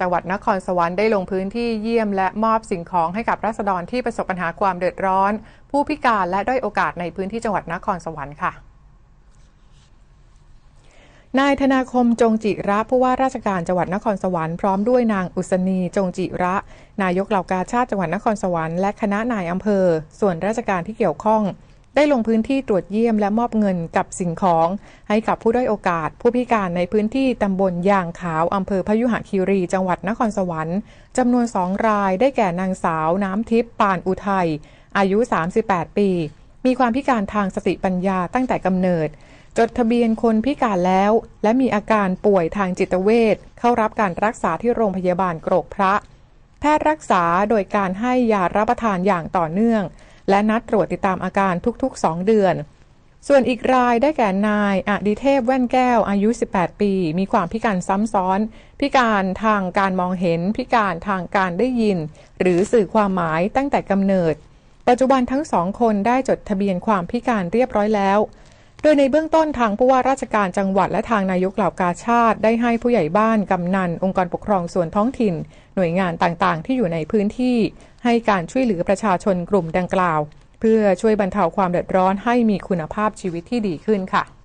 จังหวัดนครสวรรค์ได้ลงพื้นที่เยี่ยมและมอบสิ่งของให้กับราษฎรที่ประสบปัญหาความเดือดร้อน ผู้พิการและด้อยโอกาสในพื้นที่จังหวัดนครสวรรค์ค่ะนายธนาคมจงจิระผู้ว่าราชการจังหวัดนครสวรรค์พร้อมด้วยนางอุศนีจงจิระ นายกเหล่ากาชาติจังหวัดนครสวรรค์และคณะนายอำเภอ ส่วนราชการที่เกี่ยวข้อง ได้ลงพื้นที่ตรวจเยี่ยมและมอบเงินกับสิ่งของ ให้กับผู้ด้อยโอกาส ผู้พิการในพื้นที่ตำบลยางขาวอำเภอพยุหคีรี จังหวัดนครสวรรค์จำนวนสองรายได้แก่นางสาวน้ำทิพย์ปานอุทัยอายุ 38 ปี มีความพิการทางสติปัญญาตั้งแต่กำเนิด จดทะเบียนคนพิการแล้ว และมีอาการป่วยทางจิตเวชเข้ารับการรักษาที่โรงพยาบาลโกรกพระ แพทย์รักษาโดยการให้ยารับประทานอย่างต่อเนื่อง และนัดตรวจติดตามอาการทุกๆ 2 เดือน ส่วนอีกรายได้แก่นายอดิเทพแว่นแก้วอายุ 18 ปี มีความพิการซ้ำซ้อน พิการทางการมองเห็น พิการทางการได้ยิน หรือสื่อความหมายตั้งแต่กำเนิด ปัจจุบันทั้งสองคนได้จดทะเบียนความพิการเรียบร้อยแล้ว โดยในเบื้องต้นทางผู้ว่าราชการจังหวัดและทางนายกเหล่ากาชาติ ได้ให้ผู้ใหญ่บ้าน กำนัน องค์กรปกครองส่วนท้องถิ่น หน่วยงานต่างๆ ที่อยู่ในพื้นที่ ให้การช่วยเหลือประชาชนกลุ่มดังกล่าว เพื่อช่วยบรรเทาความเดือดร้อนให้มีคุณภาพชีวิตที่ดีขึ้นค่ะ